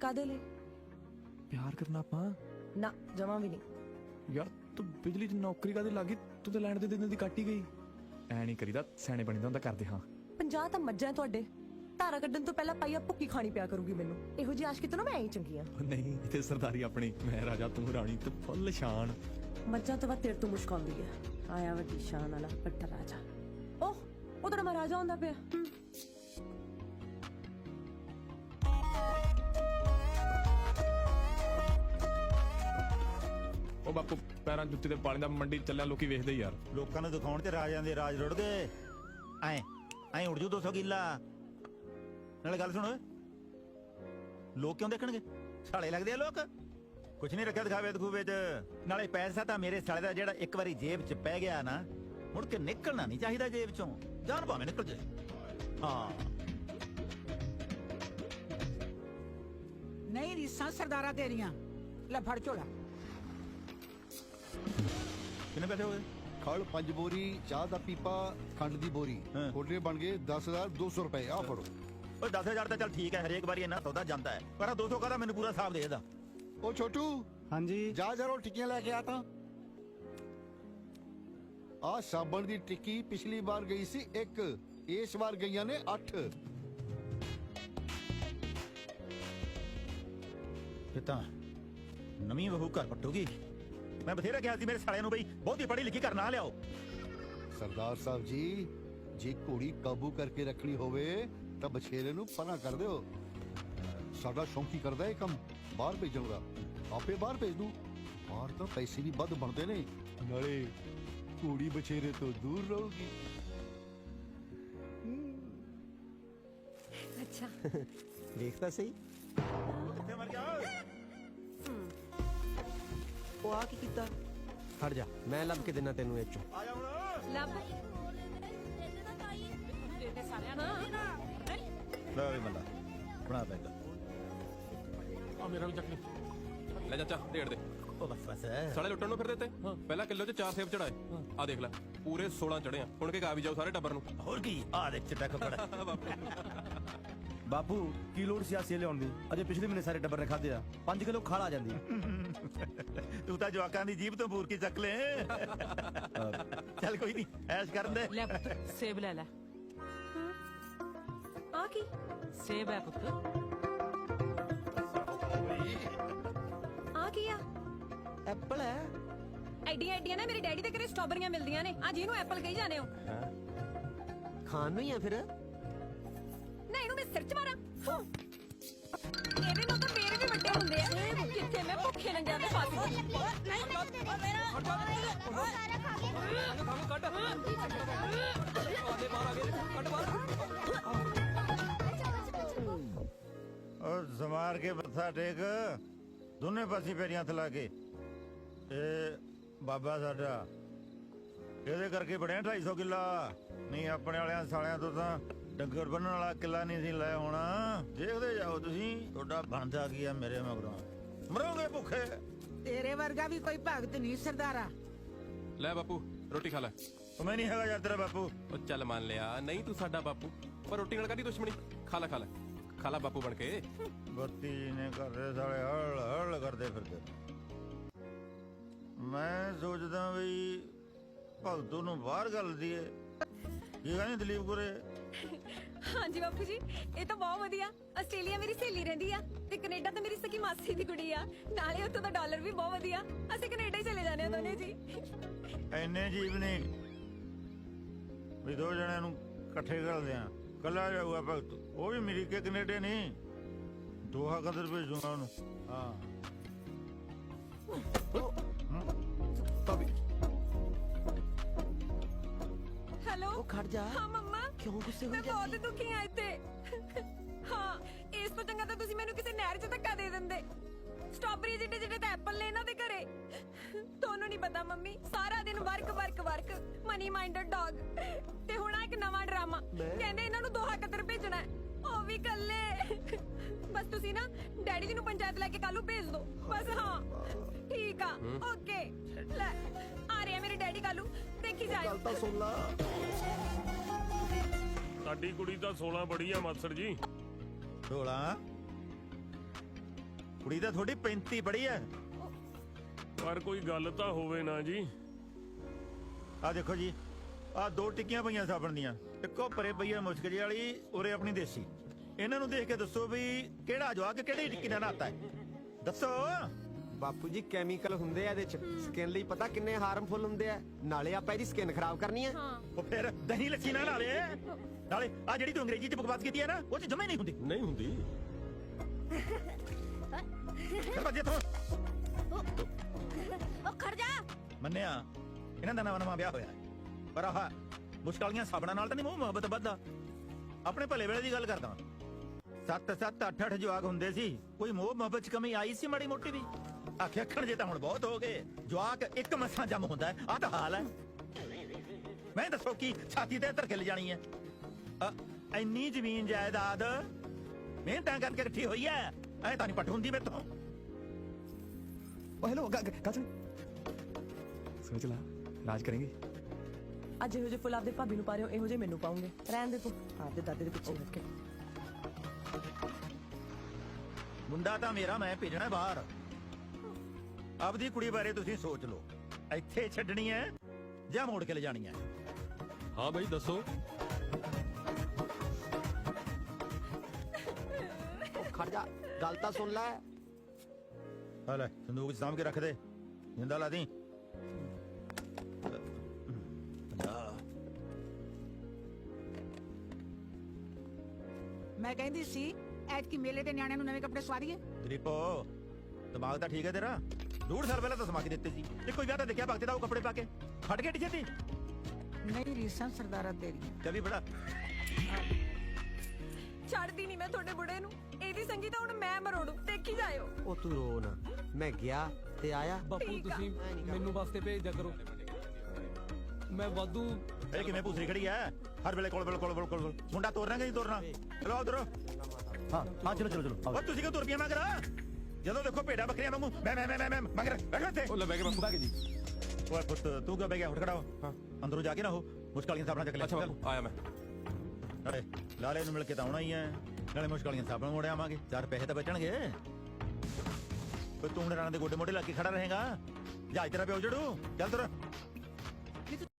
ਕਾਦੇ ਲਈ? ਪਿਆਰ ਕਰਨਾ ਆਪਾਂ? ਨਾ ਜਮਾ ਵੀ ਨਹੀਂ। ਯਾਰ ਤੂੰ ਬਿਜਲੀ ਦੀ ਨੌਕਰੀ ਕਾਦੀ ਲੱਗੀ ਤੂੰ ਤਾਂ ਲੈਣ ਦੇ ਦਿਨ ਦੀ ਕੱਟ ਹੀ ਗਈ। ਐ ਨਹੀਂ ਕਰੀਦਾ ਸਿਆਣੇ ਬਣੀਦਾ ਹੁੰਦਾ ਕਰਦੇ ਹਾਂ। 50 ਤਾਂ ਮੱਝਾਂ ਤੁਹਾਡੇ। ਧਾਰਾ ਕੱਢਣ ਤੋਂ ਪਹਿਲਾਂ ਪਾਈਆ ਭੁੱਕੀ ਖਾਣੀ ਪਿਆ ਕਰੂਗੀ ਮੈਨੂੰ। ਇਹੋ ਜਿਹੀ ਆਸ਼ਕੀ ਤੋਂ ਨਾ ਮੈਂ ਐਂ ਹੀ ਚੰਗੀ ਆ ਉਹ ਨਹੀਂ ਇੱਥੇ ਸਰਦਾਰੀ ਆਪਣੀ। ਮੈਂ ਰਾਜਾ ਤੂੰ ਰਾਣੀ ਤੇ ਫੁੱਲ ਸ਼ਾਨ। ਮੱਝਾਂ ਤੋਂ ਬਾਅਦ ਤੇਰੇ ਤੋਂ ਮੁਸ਼ਕ ਆਉਂਦੀ ਹੈ ਆਇਆ ਵੱਡੀ ਸ਼ਾਨ ਵਾਲਾ ਵੱਡਾ ਰਾਜਾ। ਓਹ ਉਹ ਤਾਂ ਮਹਾਰਾਜਾ ਹੁੰਦਾ ਪਿਆ। ਹਮ। ਉਹ ਬਾਪੂ ਪੈਰਾਂ 'ਚ ਜੁੱਤੀ ਦੇ ਪਾਣੀ ਦਾ ਮੰਡੀ ਚੱਲਿਆ ਲੋਕੀ ਵੇਖਦੇ ਯਾਰ। ਲੋਕਾਂ ਨੂੰ ਦਿਖਾਉਣ ਤੇ ਰਾਜਿਆਂ ਦੇ ਰਾਜ ਰੁੜ ਗਏ ਐ ਐ ਉੜ ਜੂ 200 ਕਿੱਲਾ। ਨਾਲੇ ਗੱਲ ਸੁਣ ਓਏ। ਲੋਕ ਕਿਉਂ ਦੇਖਣਗੇ? ਸਾਲੇ ਲੱਗਦੇ ਆ ਲੋਕ। ਕੁਛ ਨਹੀਂ ਰੱਖਿਆ ਦਿਖਾਵੇ ਦਖੂਵੇ ਚ। ਨਾਲੇ ਪੈਸਾ ਤਾਂ ਮੇਰੇ ਸਾਲੇ ਦਾ ਜਿਹੜਾ ਇੱਕ ਵਾਰੀ ਜੇਬ ਚ ਪੈ ਗਿਆ ਨਾ ਮੁੜ ਕੇ ਨਿਕਲਣਾ ਨਹੀਂ ਚਾਹੀਦਾ ਜੇਬ ਚੋਂ। ਜਾਨ ਭਾਵੇਂ ਨਿਕਲ ਜਾਏ। ਹਾਂ। ਨਹੀਂ ਰੀਸਾਂ ਸਰਦਾਰਾ ਤੇਰੀਆਂ। ਲੈ ਫੜ ਝੋਲਾ। ਕਿੰਨੇ ਪੈਸੇ ਹੋਏ? ਖਲ ਪੰਜ ਬੋਰੀ ਚਾਹ ਦਾ ਪੀਪਾ ਖੰਡ ਦੀ ਬੋਰੀ। ਹਾਂ। ਕੋਟੇ ਬਣ ਗਏ 10200 ਰੁਪਏ ਆ ਫੜੋ। ਓਏ 10000 ਤਾਂ ਚੱਲ ਠੀਕ ਹੈ ਹਰੇਕ ਵਾਰੀ ਇੰਨਾ ਸੌਦਾ ਜਾਂਦਾ ਹੈ। ਪਰ ਆਹ 200 ਕਹਦਾ ਮੈਨੂੰ ਪੂਰਾ ਹਿਸਾਬ ਦੇ ਇਹਦਾ? ਉਹ ਛੋਟੂ ਹਾਂਜੀ। ਜਾ ਜਰੋ ਟਿੱਕੀਆਂ ਲੈ ਕੇ ਆ ਤਾਂ। ਆ ਸਾਬਣ ਦੀ ਟਿੱਕੀ ਪਿਛਲੀ ਵਾਰ ਗਈ ਸੀ 1 ਇਸ ਵਾਰ ਗਈਆਂ ਨੇ 8 ਇਹ ਤਾਂ ਨਵੀਂ ਬਹੂ ਘਰ ਪਟੂਗੀ। ਮੈਂ ਬਥੇਰਾ ਕਿਹਾ ਸੀ ਮੇਰੇ ਸਾਲਿਆਂ ਨੂੰ ਬਈ ਬਹੁਤੀ ਪੜ੍ਹੀ ਲਿਖੀ ਕਰ ਨਾ ਲਿਆਓ। ਸਰਦਾਰ ਸਾਹਿਬ ਜੀ ਜੇ ਘੋੜੀ ਕਾਬੂ ਕਰਕੇ ਰੱਖਣੀ ਹੋਵੇ ਤਾਂ ਬਛੇਰੇ ਨੂੰ ਪਨਾ ਕਰ ਦਿਓ। ਸਾਡਾ ਸ਼ੌਂਕੀ ਕਰਦਾ ਇਹ ਕੰਮ ਬਾਹਰ ਭੇਜਣ ਦਾ ਆਪੇ ਬਾਹਰ ਭੇਜ ਦੂ। ਬਾਹਰ ਤਾਂ ਪੈਸੇ ਵੀ ਵੱਧ ਬਣਦੇ ਨੇ। ਨਾਲੇ ਘੋੜੀ ਬਛੇਰੇ ਤੋਂ ਦੂਰ ਰਹੂਗੀ। ਅੱਛਾ। ਦੇਖਦਾ ਸਹੀ। ਕਿੱਥੇ ਮਰ ਗਿਆ ਓਏ? ਉਹ ਆ ਕੀ ਕੀਤਾ? ਖੜ ਜਾ ਮੈਂ ਲੱਭ ਕੇ ਦੇਣਾ ਤੈਨੂੰ ਇਹ ਚੋਂ। ਆ ਜਾ ਹੁਣ ਲੱਭ। ਲੈ ਵੀ ਮੱਲਾ ਬਣਾ ਪੈਂਦਾ ਆ ਮੇਰਾ ਵੀ ਚੱਕ ਲੈ। ਚਾਚਾ ਢੇੜ ਦੇ। ਉਹ ਬਸ ਬਸ ਸਾਲੇ ਲੁੱਟਣ ਨੂੰ ਫਿਰਦੇ ਤੇ। ਪਹਿਲਾਂ ਕਿਲੋ 'ਚ ਚਾਰ ਸੇਬ ਚੜਾਏ। ਆ ਦੇਖ ਲੈ ਪੂਰੇ 16 ਚੜੇ ਆ। ਹੁਣ ਕੇ ਗਾ ਵੀ ਜਾਓ ਸਾਰੇ ਟੱਬਰ ਨੂੰ। ਹੋਰ ਕੀ? ਆ ਦੇਖ ਚਿੱਟਾ ਕੱਪੜਾ। ਬਾਪੂ ਕੀ ਲੋੜ ਸੀ ਆਸੇ ਲਿਆਉਣ ਦੀ? ਅਜੇ ਪਿਛਲੇ ਮਹੀਨੇ ਸਾਰੇ ਟੱਬਰ ਨੇ ਖਾਦੇ ਆ। 5 ਕਿਲੋ ਖਾਲ ਆ ਜਾਂਦੀ। ਤੂੰ ਤਾਂ ਜਵਾਕਾਂ ਦੀ ਜੀਬ ਤੋਂ ਬੂਰ ਕੀ ਚੱਕ ਲੈ। ਚੱਲ ਕੋਈ ਨਹੀਂ ਐਸ਼ ਕਰਨ ਦੇ। ਲੈ ਪੁੱਤ ਸੇਬ ਲੈ ਲੈ। ਆ ਕੀ? ਸੇਬ ਹੈ ਪੁੱਤ। ਆ ਕੀ ਆ? ਐਪਲ ਹੈ। ਐਡੀਆਂ ਐਡੀਆਂ ਨਾ ਮੇਰੇ ਡੈਡੀ ਦੇ ਘਰੇ ਸਟ੍ਰਾਬੇਰੀਆਂ ਮਿਲਦੀਆਂ ਨੇ। ਆ ਜਿਹਨੂੰ ਐਪਲ ਕਹੀ ਜਾਂਦੇ ਹੋ। ਖਾਣ ਨੂੰ ਹੀ ਆ ਫਿਰ। ਇਹਨੂੰ ਮੈਂ ਸਿਰ ਚ ਮਾਰਾਂ। ਇਹਦੇ ਨਾਲ ਤਾਂ ਮੇਰੇ ਵੀ ਵੱਡੇ ਹੁੰਦੇ ਆ ਕਿੱਥੇ ਮੈਂ ਭੁੱਖੇ ਨੰਗਿਆਂ ਤੇ ਫਸ ਗਈ ਔਰ ਜ਼ਮਾਰ ਕੇ ਮੱਥਾ ਟੇਕ ਦੋਨੇ ਪਾਸੇ ਪੈਰੀਆਂ ਹੱਥ ਲਾ ਕੇ ਇਹ ਬਾਬਾ ਸਾਡਾ ਇਹਦੇ ਕਰਕੇ ਬੜਿਆ 250 ਕਿੱਲਾ ਨਹੀਂ ਆਪਣੇ ਵਾਲਿਆਂ ਸਾਲਿਆਂ ਤੋਂ ਤਾਂ ਡੰਗਰ ਬੰਨਣ ਵਾਲਾ ਕਿੱਲਾ ਨਹੀਂ ਸੀ ਲੈ ਹੋਣਾ। ਦੇਖਦੇ ਜਾਓ ਤੁਸੀਂ ਤੁਹਾਡਾ ਬਣਦਾ ਕੀ ਆ ਮੇਰੇ ਮਗਰੋਂ। ਮਰੋਗੇ ਭੁੱਖੇ? ਤੇਰੇ ਵਰਗਾ ਵੀ ਕੋਈ ਭਗਤ ਨਹੀਂ ਸਰਦਾਰਾ। ਲੈ ਬਾਪੂ ਰੋਟੀ ਖਾ ਲੈ। ਉਹ ਮੈਂ ਨਹੀਂ ਹੈਗਾ ਯਾਰ ਤੇਰਾ ਬਾਪੂ। ਉਹ ਚੱਲ ਮੰਨ ਲਿਆ ਨਹੀਂ ਤੂੰ ਸਾਡਾ ਬਾਪੂ। ਪਰ ਰੋਟੀ ਨਾਲ ਕਾਦੀ ਦੁਸ਼ਮਣੀ? ਖਾ ਲੈ ਖਾ ਲੈ। ਖਾ ਲੈ ਬਾਪੂ ਬਣ ਕੇ। ਬੱਤੀ ਜੀ ਨੇ ਘਰੇ ਸਾਲੇ ਹੜ ਹੜ ਕਰਦੇ ਫਿਰਦੇ। ਮੈਂ ਸੋਚਦਾ ਵੀ ਭਗਤੂ ਨੂੰ ਬਾਹਰ ਗੱਲ ਦੀਏ ਕੀ ਕਹਿੰਦੇ ਦਲੀਪ ਗੁਰੇ ਹਾਂਜੀ ਬਾਪੂ ਜੀ ਇਹ ਤਾਂ ਬਹੁਤ ਵਧੀਆ। ਆਸਟ੍ਰੇਲੀਆ ਮੇਰੀ ਸਹੇਲੀ ਰਹਿੰਦੀ ਆ ਤੇ ਕੈਨੇਡਾ ਤਾਂ ਮੇਰੀ ਸਕੀ ਮਾਸੀ ਦੀ ਕੁੜੀ ਆ। ਨਾਲੇ ਉੱਥੋਂ ਦਾ ਡਾਲਰ ਵੀ ਬਹੁਤ ਵਧੀਆ। ਅਸੀਂ ਕੈਨੇਡਾ ਹੀ ਚਲੇ ਜਾਣੇ ਆ ਦੋਨੇ ਜੀ। ਐਨੇ ਜੀਵ ਨੇ ਵੀ ਦੋ ਜਣਿਆਂ ਨੂੰ ਇਕੱਠੇ ਕਰਦੇ ਆ। ਕੱਲਾ ਜਾਊਗਾ ਭਗਤ ਉਹ ਵੀ ਅਮਰੀਕੇ ਕੈਨੇਡਾ ਨਹੀਂ। ਦੋਹਾ ਕਦਰ ਭੇਜੂਗਾ ਉਹਨੂੰ। ਹਾਂ। ਹੈਲੋ? ਉਹ ਖੜ ਜਾ। ਹਾਂ ਕਿਉਂ ਗੁੱਸੇ ਹੋਈ ਮੈਂ ਬਹੁਤ? ਦੁਖੀ ਆ ਇੱਥੇ। ਹਾਂ ਇਸ ਤੋਂ ਚੰਗਾ ਤਾਂ ਤੁਸੀਂ ਮੈਨੂੰ ਕਿਸੇ ਨਹਿਰ 'ਚ ਧੱਕਾ ਦੇ ਦਿੰਦੇ। ਸਟ੍ਰਾਬੇਰੀ ਜਿੱਡੇ ਜਿੱਡੇ ਤਾਂ ਐਪਲ ਨੇ ਇਹਨਾਂ ਦੇ ਘਰੇ। ਤੁਹਾਨੂੰ ਨਹੀਂ ਪਤਾ ਮੰਮੀ ਸਾਰਾ ਦਿਨ work work work money minded dog ਤੇ ਹੁਣ ਆ ਇੱਕ ਨਵਾਂ ਡਰਾਮਾ। ਕਹਿੰਦੇ ਇਹਨਾਂ ਨੂੰ ਦੋਹਾ ਕਤਰ ਭੇਜਣਾ ਹੈ। ਉਹ ਵੀ ਕੱਲੇ ਬਸ ਤੁਸੀਂ ਨਾ ਡੈਡੀ ਜੀ ਨੂੰ ਪੰਚਾਇਤ ਲੈ ਕੇ ਕੱਲੂ ਭੇਜ ਦਿਓ। ਬਸ ਹਾਂ। ਠੀਕ ਆ ਓਕੇ। ਲੈ ਆ ਰਿਹਾ ਮੇਰੇ ਡੈਡੀ ਕੱਲੂ ਦੇਖੀ ਜਾਇਓ। ਤਾਂ ਸੁਣ ਲਾ। ਸਾਡੀ ਕੁੜੀ ਤਾਂ 16 ਬੜੀ ਆ ਮਾਸੜ ਜੀ। ਢੋਲਾ ਕੁੜੀ ਤਾਂ ਤੁਹਾਡੀ 35 ਪੜੀ ਐ ਪਰ ਕੋਈ ਗੱਲ ਤਾਂ ਹੋਵੇ ਨਾ ਜੀ। ਆ ਦੇਖੋ ਜੀ ਆ ਦੋ ਟਿੱਕੀਆਂ ਪਈਆਂ ਸਾਬਣ ਦੀਆਂ। ਇੱਕੋ ਪਰੇ ਪਈ ਐ ਮੁਸ਼ਕ ਜਿਹੀ ਵਾਲੀ ਉਰੇ ਆਪਣੀ ਦੇਸੀ। ਇਹਨਾਂ ਨੂੰ ਦੇਖ ਕੇ ਦੱਸੋ ਵੀ ਕਿਹੜਾ ਜਵਾਕ ਕਿਹੜੀ ਟਿੱਕੀ ਨਾਲ ਨਹਾਤਾ ਹੈ। ਦੱਸੋ। ਬਾਪੂ ਜੀ ਕੈਮੀਕਲ ਹੁੰਦੇ ਆ ਇਹਦੇ ਚ। ਸਕਿਨ ਲਈ ਪਤਾ ਕਿੰਨੇ ਹਾਰਮਫੁਲ ਹੁੰਦੇ ਆ। ਨਾਲੇ ਆਪਾਂ ਇਹਦੀ ਸਕਿਨ ਖਰਾਬ ਕਰਨੀ ਆ। ਉਹ ਫਿਰ ਦਹੀਂ ਲੱਸੀ ਨਾਲ ਨਾਲੇ। ਨਾਲੇ ਆ ਜਿਹੜੀ ਤੂੰ ਅੰਗਰੇਜ਼ੀ ਚ ਬਕਵਾਸ ਕੀਤੀ ਹੈ ਨਾ ਉਹ ਚ ਜਮੇ ਨਹੀਂ ਹੁੰਦੀ। ਨਹੀਂ ਹੁੰਦੀ। ਚੱਲ ਭੱਜ ਇੱਥੋਂ। ਉਹ ਖੜ ਜਾ। ਮੰਨਿਆ ਇਹਨਾਂ ਦਾ ਨਵਾਂ ਨਵਾਂ ਵਿਆਹ ਹੋਇਆ। ਹੈ। ਪਰ ਆਹ ਮੁਸ਼ਕਲੀਆਂ ਸਾਬਣਾ ਨਾਲ ਤਾਂ ਨਹੀਂ ਮੋਹ ਮੁਹੱਬਤ ਵੱਧਦਾ। ਆਪਣੇ ਭਲੇ ਵੇਲੇ ਦੀ ਗੱਲ ਕਰਦਾ। ਸੱਤ ਸੱਤ ਅੱਠ ਅੱਠ ਜਵਾਕ ਹੁੰਦੇ ਸੀ। ਕੋਈ ਮੋਹ ਮੁਹੱਬਤ ਚ ਕਮੀ ਆਈ ਸੀ ਮਾੜੀ ਮੋਟੀ ਵੀ। ਆਖੇ ਅੱਖਣ ਜੇ ਤਾਂ ਹੁਣ ਬਹੁਤ ਹੋ ਗਏ। ਜਵਾਕ ਇੱਕ ਮਸਾਂ ਜੰਮ ਹੁੰਦਾ ਆਹ ਤਾਂ ਹਾਲ ਹੈ। ਮੈਂ ਦੱਸੋ ਕੀ ਛਾਤੀ ਤੇ ਧਰ ਕੇ ਲੈ ਜਾਣੀ ਹੈ। ਅ, ਇੰਨੀ ਜ਼ਮੀਨ ਜਾਇਦਾਦ ਮਿਹਨਤਾਂ ਕਰਕੇ ਇਕੱਠੀ ਹੋਈ ਹੈ। ਐ ਤਾਂ ਨਹੀਂ ਪਟ ਹੁੰਦੀ ਓ ਹੈਲੋ ਗੱਲ ਸੁਣ ਸੋਚ ਲਾ ਰਾਜ ਕਰਾਂਗੇ। ਅੱਜ ਇਹੋ ਜਿਹੇ ਫੁੱਲ ਆਪਦੇ ਭਾਬੀ ਨੂੰ ਪਾ ਰਹੇ ਹੋ ਇਹੋ ਜਿਹੇ ਮੈਨੂੰ ਪਾਉਂਗੇ। ਰਹਿਣ ਦੇ ਤੂੰ। ਆਪਦੇ ਦਾਦੇ ਦੇ ਪਿੱਛੇ ਲੱਗ ਕੇ। ਮੁੰਡਾ ਤਾਂ ਮੇਰਾ ਮੈਂ ਭੇਜਣਾ ਬਾਹਰ। ਆਪਦੀ ਕੁੜੀ ਬਾਰੇ ਤੁਸੀਂ ਸੋਚ ਲਓ। ਇੱਥੇ ਛੱਡਣੀ ਹੈ ਜਾਂ ਮੋੜ ਕੇ ਲੈ ਜਾਣੀ ਹੈ? ਹਾਂ ਬਈ ਦੱਸੋ। ਉਹ ਖੜ ਜਾ ਗੱਲ ਤਾਂ ਸੁਣ ਲੈ। ਆ ਲੈ ਸੰਦੂਕ 'ਚ ਸਾਂਭ ਕੇ ਰੱਖ ਦੇ। ਜਿੰਦਾ ਲਾ ਦੀ। ਮੈਂ ਕਹਿੰਦੀ ਸੀ ਐਤਕੀ ਮੇਲੇ ਦੇ ਨਿਆਣਿਆਂ ਨੂੰ ਨਵੇਂ ਕੱਪੜੇ ਸਵਾਰੀਏ। ਗਰੀਪੋ ਦਿਮਾਗ ਤਾਂ ਠੀਕ ਹੈ ਤੇਰਾ? ਡੂਢ ਸਾਲ ਪਹਿਲਾਂ ਤਾਂ ਸਮਾ ਕੇ ਦਿੱਤੇ ਸੀ। ਤੇ ਕੋਈ ਵਿਆਹ ਤਾਂ ਦੇਖਿਆ ਭਗਤੇ ਦਾ ਉਹ ਕੱਪੜੇ ਪਾ ਕੇ ਫਟ ਕੇ ਟਿਛੇਤੀ ਨਹੀਂ ਰੀਸਾਂ ਸਰਦਾਰਾ ਤੇਰੀਆਂ ਚੱਲੀ ਬੜਾ ਛੱਡਦੀ ਨਹੀਂ ਮੈਂ ਤੁਹਾਡੇ ਬੁੜੇ ਨੂੰ। ਇਹਦੀ ਸੰਗੀ ਤਾਂ ਹੁਣ ਮੈਂ ਮਰੋੜੂ। ਦੇਖੀ ਜਾਇਓ। ਉਹ ਤੂੰ ਰੋ ਨਾ। ਮੈਂ ਗਿਆ ਤੇ ਆਇਆ। ਬਾਪੂ ਤੁਸੀਂ ਮੈਨੂੰ ਵਾਸਤੇ ਭੇਜ ਦਿਆ ਕਰੋ। ਮੈਂ ਵਾਧੂ ਇਹ ਕਿਵੇਂ ਪੂਸਰੀ ਖੜੀ ਐ? ਹਰ ਵੇਲੇ ਕੋਲ ਕੋਲ ਕੋਲ ਕੋਲ ਕੋਲ। ਮੁੰਡਾ ਤੋਰਨਾ ਕਿ ਨਹੀਂ ਤੋਰਨਾ ਚਲੋ ਉਧਰ ਹਾਂ ਹਾਂ ਚਲੋ ਚਲੋ ਚਲੋ। ਉਹ ਤੁਸੀਂ ਕਿਉਂ ਤੁਰ ਪਿਆ ਮਗਰ ਜਦੋਂ ਦੇਖੋ ਭੇਡਾਂ ਬੱਕਰੀਆਂ ਵਾਂਗੂ ਮੈਂ ਮੈਂ ਮੈਂ ਮੈਂ ਮੈਂ ਮਗਰ ਬੈਠ ਇੱਥੇ ਉਹ ਲੈ ਬਹਿ ਕੇ ਬਾਪੂ ਬਹਿ ਕੇ ਜੀ ਓਏ ਪੁੱਤ ਤੂੰ ਕਿਉਂ ਬਹਿ ਗਿਆ ਉੱਠ ਖੜਾ ਹੋ ਹਾਂ ਅੰਦਰੋਂ ਜਾ ਕੇ ਨਾ ਹੋ ਮੁਸ਼ਕਲੀਆਂ ਸਾਬਣਾ ਚੱਕ ਲੈ ਅੱਛਾ ਬਾਪੂ ਆਇਆ ਮੈਂ ਨਾਲੇ ਲਾਲੇ ਨੂੰ ਮਿਲ ਕੇ ਤਾਂ ਆਉਣਾ ਹੀ ਐ ਨਾਲੇ ਮੁਸ਼ਕਲੀਆਂ ਸਾਬਣ ਮੋੜ ਆਵਾਂਗੇ ਚਾਰ ਪੈਸੇ ਤਾਂ ਬਚਣਗੇ ਓਏ ਤੂੰ ਹੁਣ ਰਾਣਾ ਦੇ ਗੋਡੇ ਮੋਢੇ ਲਾ ਕੇ ਖੜਾ ਰਹੇਗਾ ਜਾ ਤੇਰਾ ਪਿਓ ਜੜੂ ਚੱਲ ਤੁਰ